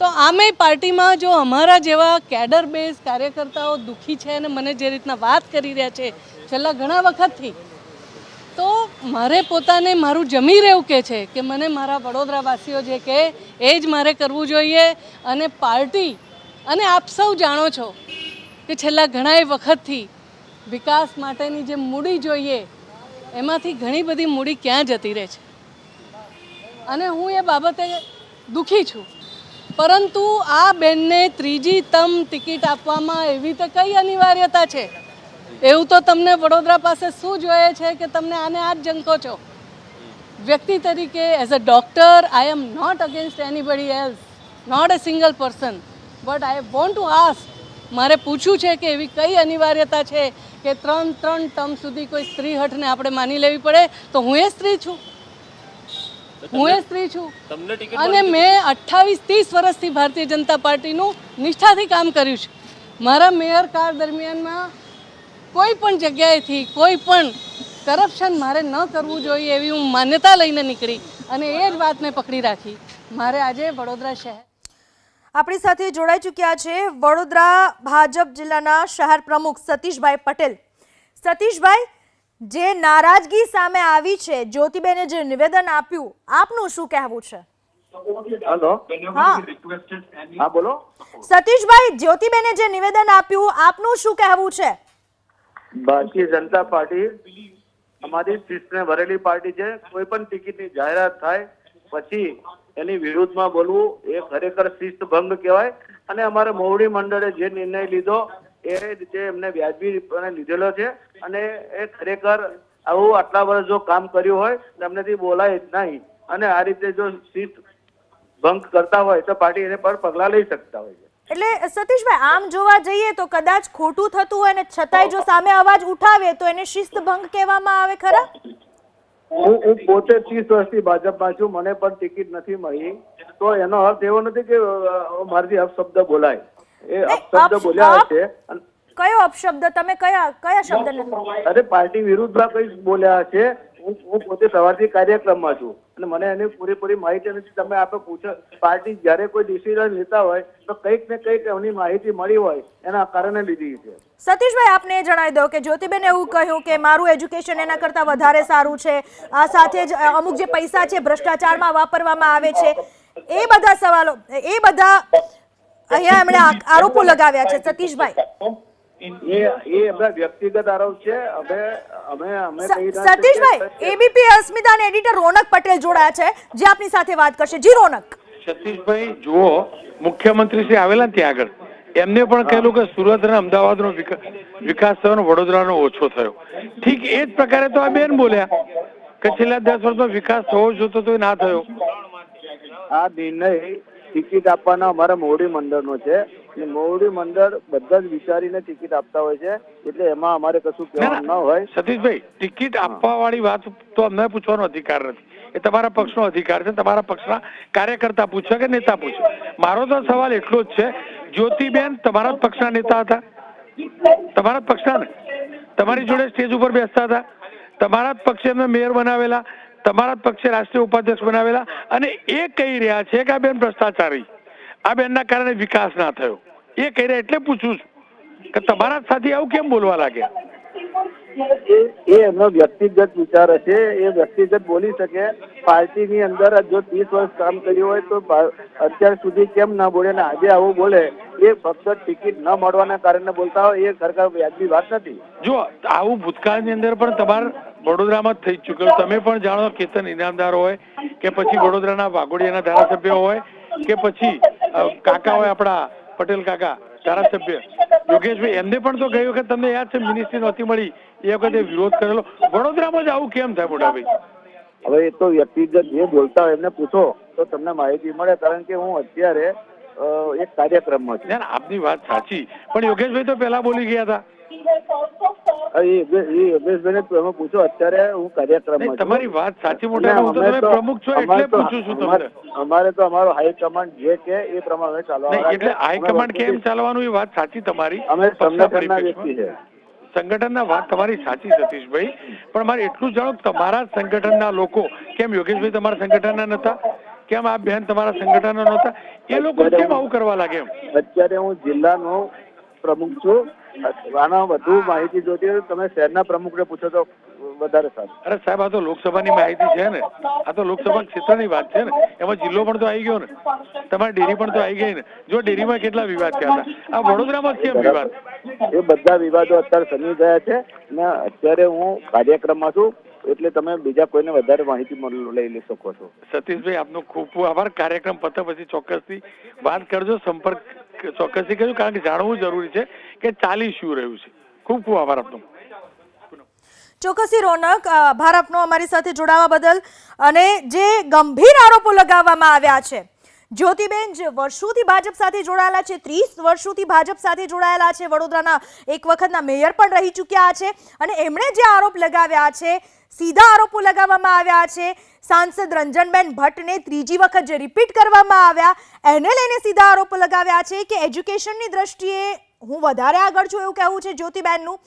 તો આમે પાર્ટીમાં જો અમારા જેવા કેડર બેઝ કાર્યકર્તાઓ દુઃખી છે અને મને જે રીતના વાત કરી રહ્યા છે છેલ્લા ઘણા વખતથી, તો મારે પોતાને મારું જમી રહેવું કે છે કે મને મારા વડોદરાવાસીઓ જે કે એ જ મારે કરવું જોઈએ અને પાર્ટી, અને આપ સૌ જાણો છો કે છેલ્લા ઘણાય વખતથી વિકાસ માટેની જે મૂડી જોઈએ, એમાંથી ઘણી બધી મૂડી ક્યાં જતી રહે છે? અને હું એ બાબતે દુઃખી છું. પરંતુ આ બેનને ત્રીજી તમ ટિકિટ આપવામાં એવી તો કઈ અનિવાર્યતા છે? એવું તો તમને વડોદરા પાસે શું જોઈએ છે કે તમને આને આ જ જંકો છો? વ્યક્તિ તરીકે as a doctor I am not against anybody else not a single person but I want to ask મારે પૂછવું છે કે એવી કઈ અનિવાર્યતા છે કે ત્રણ ત્રણ ટર્મ સુધી કોઈ સ્ત્રી હઠને આપણે માની લેવી પડે? તો હું એ સ્ત્રી છું. હું એ સ્ત્રી છું. અને મેં અઠ્ઠાવીસ ત્રીસ વર્ષથી ભારતીય જનતા પાર્ટીનું નિષ્ઠાથી કામ કર્યું છે. મારા મેયર કાળ દરમિયાનમાં કોઈ પણ જગ્યાએથી કોઈ પણ કરપ્શન મારે ન કરવું જોઈએ એવી હું માન્યતા લઈને નીકળી અને એ જ વાતને પકડી રાખી. મારે આજે વડોદરા શહેર આપણી સાથે જોડાઈ ચૂક્યા છે વડોદરા ભાજપ જિલ્લાના શહેર પ્રમુખ સતીશભાઈ પટેલ. સતીશભાઈ જે નારાજગી સામે આવી છે જ્યોતિબેને જે નિવેદન આપ્યું આપનું શું કહેવું છે? હલો હા. હા બોલો. સતીશભાઈ જ્યોતિબેને જે નિવેદન આપ્યું આપનું શું કહેવું છે? ભારતીય જનતા પાર્ટી અમારી શિસ્તને ભરેલી પાર્ટી છે કોઈ પણ ટિકિટની જાહેરાત થાય પછી એની વિરુદ્ધમાં બોલવું એ ખરેખર શિસ્ત ભંગ કહેવાય. અને અમારે મોવડી મંડળે જે નિર્ણય લીધો એ રીતે એમને વ્યાજબી લીધેલો છે અને એ ખરેખર આવું આટલા વર્ષ જો કામ કર્યું હોય તો એમનેથી બોલાય જ નહીં. અને આ રીતે જો શિસ્ત ભંગ કરતા હોય તો પાર્ટી એને પર પગલાં લઈ શકતા હોય છે. એટલે સતીશભાઈ આમ જોવા જઈએ તો કદાચ ખોટું થતું હોય ને છતાંય જો સામે અવાજ ઉઠાવે તો એને શિસ્ત ભંગ કહેવામાં આવે ખરા? હું હું પોતે ત્રીસ વર્ષથી ભાજપમાં છું મને પણ ટિકિટ નથી મળી. તો એનો અર્થ એવો નથી કે મારાથી અપશબ્દ બોલાય. એ અપશબ્દ બોલ્યા કયો અપશબ્દ? તમે કયા કયા શબ્દ અરે પાર્ટી વિરુદ્ધમાં કઈ બોલ્યા છે હું હું પોતે સવારથી કાર્યક્રમમાં છું. અને મને એની પૂરેપૂરી માહિતી નથી. તમે આપણે પૂછો. પાર્ટી જ્યારે કોઈ ડિસિઝન લેતા હોય તો કંઈક ને કંઈક એમની માહિતી મળી હોય. એના કારણે લીધી છે. સતીશભાઈ આપને એ જણાવી દો કે જ્યોતિબેન એવું કહ્યું કે મારું એજ્યુકેશન એના કરતાં વધારે સારું છે. આ સાથે જ અમુક જે પૈસા છે ભ્રષ્ટાચારમાં વાપરવામાં આવે છે. એ બધા સવાલો એ બધા અહીંયા એમણે આરોપો લગાવ્યા છે સતીશભાઈ. એ એ વ્યક્તિગત આરોપ છે. અમે અમે અમે સ- કહી રહ્યા છીએ કે- સતીશભાઈ એબીપી અસ્મિતા એડિટર રોનક પટેલ જોડાયા છે. જે આપની સાથે વાત કરશે. જી રોનક. સતીશભાઈ જુઓ મુખ્યમંત્રી શ્રી આવેલા ત્યાં આગળ. એમને પણ કહેલું કે સુરત અને અમદાવાદનો વિકા- વિકાસ થયો વડોદરા વડોદરાનો ઓછો થયો. ઠીક એ જ પ્રકારે તો આ બેન બોલ્યા કે છેલ્લા દસ વર્ષમાં વિકાસ થવો જોતો તો ના થયો. આ નિર્ણય ટિકિટ આપવાના અમારા મોવડી મંડળનો છે. અને મોવડી મંડળ બધા જ વિચારીને ટિકિટ આપતા હોય છે. એટલે એમાં અમારે કશું કહેવાનું ન ના. હોય. સતીશભાઈ ટિકિટ આપવા વાળી વાત તો અમને પૂછવાનો અધિકાર નથી. એ તમારા પક્ષનો અધિકાર છે. તમારા પક્ષના કાર્યકર્તા પૂછે કે નેતા પૂછે? મારો તો સવાલ એટલો જ છે. જ્યોતિબેન તમારા જ પક્ષના નેતા હતા? તમારા જ પક્ષના ને? તમારી જોડે સ્ટેજ ઉપર બેસતા હતા? તમારા જ પક્ષે એમને મેયર બનાવેલા? તમારા પક્ષે રાષ્ટ્રીય ઉપાધ્યક્ષ બનાવેલા અને એ કહી રહ્યા છે કે આ બેન ભ્રષ્ટાચારી. આ બેનના કારણે વિકાસ ના થયો. એ કહી રહ્યા એટલે પૂછું છું કે તમારા સાથે આવું કેમ બોલવા લાગ્યા? એ- એમનો વ્યક્તિગત વિચાર હશે. એ વ્યક્તિગત બોલી શકે. પાર્ટીની અંદર જો ત્રીસ વર્ષ કામ કર્યું હોય તો અત્યાર સુધી કેમ ના બોલે અને આજે આવું બોલે, એ ફક્ત ટિકિટ ન મળવાના કારણે બોલતા હોય, એ ખરેખર વ્યાજબી વાત નથી. જો આવું ભૂતકાળની અંદર પણ તમારે વડોદરામાં થઈ ચૂક્યું. તમે પણ જાણો કેતન ઇનામદાર હોય, કે પછી વડોદરાના વાઘોડિયાના ધારાસભ્ય હોય, કે પછી કાકા હોય આપણા પટેલ કાકા, ધારાસભ્ય. યોગેશભાઈ એમને પણ તો ગઈ વખત તમને યાદ છે મિનિસ્ટ્રી નહોતી મળી. એ વખતે વિરોધ કરેલો. વડોદરામાં જ આવું કેમ થાય મોટાભાઈ? હવે એ તો વ્યક્તિગત જે બોલતા હોય એમને પૂછો તો તમને માહિતી મળે કારણ કે હું અત્યારે એક કાર્યક્રમમાં છું. આપની વાત સાચી. પણ યોગેશભાઈ તો પહેલા બોલી ગયા હતા. પૂછો અત્યારે હું કાર્યક્રમમાં તમારી વાત સાચી મોટા પ્રમુખ છો એટલે અમારે તો- પૂછું છું તમને. અમારે તો અમારો હાઈકમાન્ડ જે કે એ પ્રમાણે એટલે હાઈકમાન્ડ કેમ ચાલવાનું એ વાત સાચી તમારી અમે સંગઠનના વ્યક્તિ છે. સંગઠનના વાત તમારી સાચી સતીશભાઈ. પણ મારે એટલું જાણો તમારા જ સંગઠનના લોકો કેમ યોગેશભાઈ તમારા સંગઠનના નતા કેમ આ બેન તમારા સંગઠન નતા એ લોકો કેમ આવું કરવા લાગે અત્યારે હું જિલ્લાનો પ્રમુખ છું. આના વધુ માહિતી જોતી હોય તમે શહેરના પ્રમુખને પૂછો તો વધારે સારું. અરે સાહેબ આ તો લોકસભાની માહિતી છે ને. આ તો લોકસભા ક્ષેત્રની વાત છે ને. એમાં જિલ્લો પણ તો આવી ગયો ને. તમારી ડેરી પણ તો આવી ગઈ ને. જો ડેરીમાં કેટલા વિવાદ થયા હતા? આ વડોદરામાં કેમ વિવાદ? એ બધા વિવાદો અત્યારે સમી ગયા છે ને અત્યારે હું કાર્યક્રમમાં છું એટલે તમે બીજા કોઈને વધારે માહિતી લઈ લઈ શકો છો. સતીશભાઈ આપનો ખૂબ ખૂબ આભાર. કાર્યક્રમ પતે પછી ચોક્કસથી વાત કરજો. સંપર્ક ચોક્કસથી કહ્યું, કારણ કે જાણવું જરૂરી છે કે ચાલી શું રહ્યું છે. ખૂબ ખૂબ આભાર આપનો. ચોક્કસી રોનક, આભાર આપનો અમારી સાથે જોડાવા બદલ. અને જે ગંભીર આરોપો લગાવવામાં આવ્યા છે જ્યોતિબેન, જે વર્ષોથી ભાજપ સાથે જોડાયેલા છે, ત્રીસ વર્ષોથી ભાજપ સાથે જોડાયેલા છે, વડોદરાના એક વખતના મેયર પણ રહી ચૂક્યા છે અને એમણે જે આરોપ લગાવ્યા છે, સીધા આરોપો લગાવવામાં આવ્યા છે, સાંસદ રંજનબેન ભટ્ટને ત્રીજી વખત જે રિપીટ કરવામાં આવ્યા, એને લઈને સીધા આરોપો લગાવ્યા છે કે એજ્યુકેશનની દ્રષ્ટિએ હું વધારે આગળ છું એવું કહેવું છે જ્યોતિબેનનું?